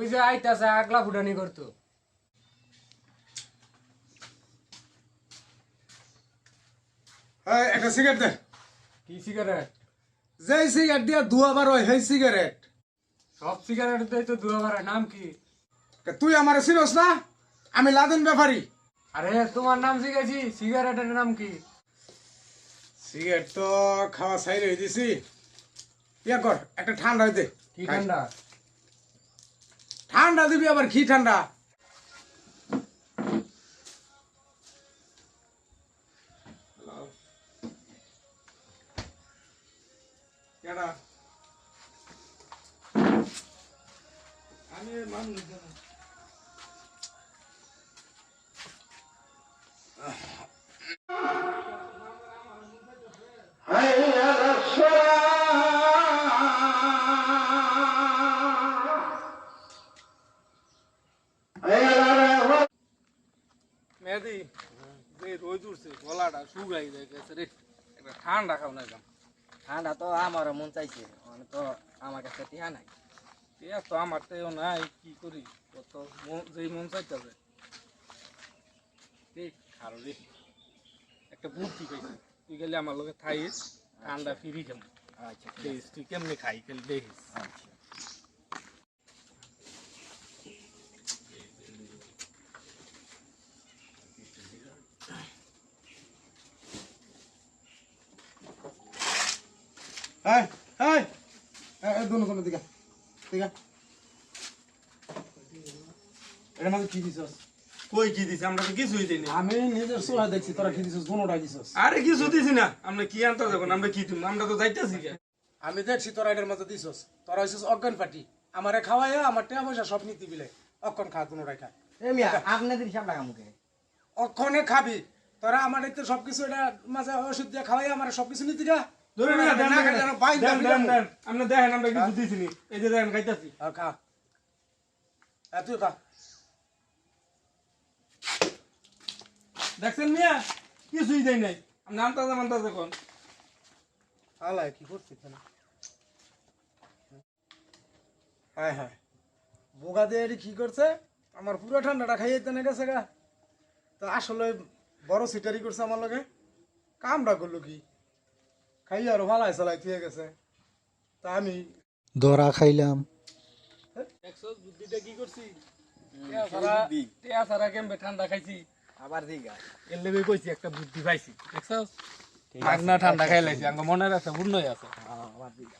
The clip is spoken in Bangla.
ওই যে আইতাছে আগলা ফুটানি করতো। একটা সিগারেট দে। কি সিগারেট যেই সিগারেট দিয়ে ধোয়া বার হয় সেই সিগারেট সব সিগারেট দেয় তো দুয়াবার নাম কি? তুই আমার চিনস না? আমি লাদেন ব্যাপারি। আরে তোমার নাম শিখেছি সিগারেটের নাম কি? সিগারেট তো খাওয়া সাই রয়ে দিছি ইয়া কর একটা ঠান্ডা হইতে কি ঠান্ডা? ঠান্ডা দিবি আবার কি ঠান্ডা? আমি মানুষ না। মেহেদি যে রোদ উঠছে গলাটা শুকাই যায় গেছে রে। একটা ঠান্ডা খাও না একদম ঠান্ডা তো আমারও মন চাইছে মানে তো আমার কাছে টিহা নাই। এ তো আমার তো নাই কি করি? কত মন- যেই মন চাইতেছে। ঠিক আর রে। একটা বুদ্ধি পাইছি তুই গেলে আমার লগে থাইস ঠান্ডা ফিরি কেমন আচ্ছা তুই কেমনে খাই খেলে দেখিস। আচ্ছা। এই, এই, এই, এই, দোনো, দোনো, দিগা, দিগা। এটার মধ্যে কি দিছস? কই কি দিছি? আমরা তো কিছুই দিই আমি নিজের দেখছি তোরা কি দিছস? দোনোটাই দিছস। আরে কিছু দিছি না। আমরা কি আনতে যাব? আমরা কি দিব? আমরা তো যাইতেছি আমি দেখছি তোরা এটার দিছস। তোরা হইছিস অজ্ঞান পাটি আমারে খাওয়াইয়া আমার টাকা পয়সা সব নিতে বিলে। অক্ষণ খা দোনোটাই খা। এ মিয়া আপনাদের হিসাব টাকা মুখে। অক্ষণে খাবি। তোরা আমার তো সবকিছু এটা মাঝে ওষুধ দিয়ে খাওয়াইয়া আমার সবকিছু নিতে গা ধরে না দেন না খাই যেন বাইন দেন দাবি দেন না। দেন। আমরা দেখেন আমরা কিছু দিছি এই যে দেখেন খাইতাছি। খা। আর খা। দেখছেন মিয়া? কিছুই দেয় নাই। আমরা আনতাজে মানতাজে কোন আলাই কি এখানে? হ্যাঁ হ্যাঁ। বোগা দিয়ে কি করছে? আমার পুরো ঠান্ডাটা খাইয়ে তেনে গেছে গা। তো আসলে বড় সিটারি করছে আমার লগে। কামটা করল কি? খাই আরও ভালাই চালাই থুয়ে গেছে তা আমি ধরা খাইলাম। বুদ্ধিটা কি করছি সারা কেমবে ঠান্ডা খাইছি। আবার দিগা এর লেগে কইছি একটা বুদ্ধি পাইছি। দেখছস ঠান্ডা ঠান্ডা খাই লাইছি আঙ্গ মনে আছে পূর্ণই আছে। আবার দিগা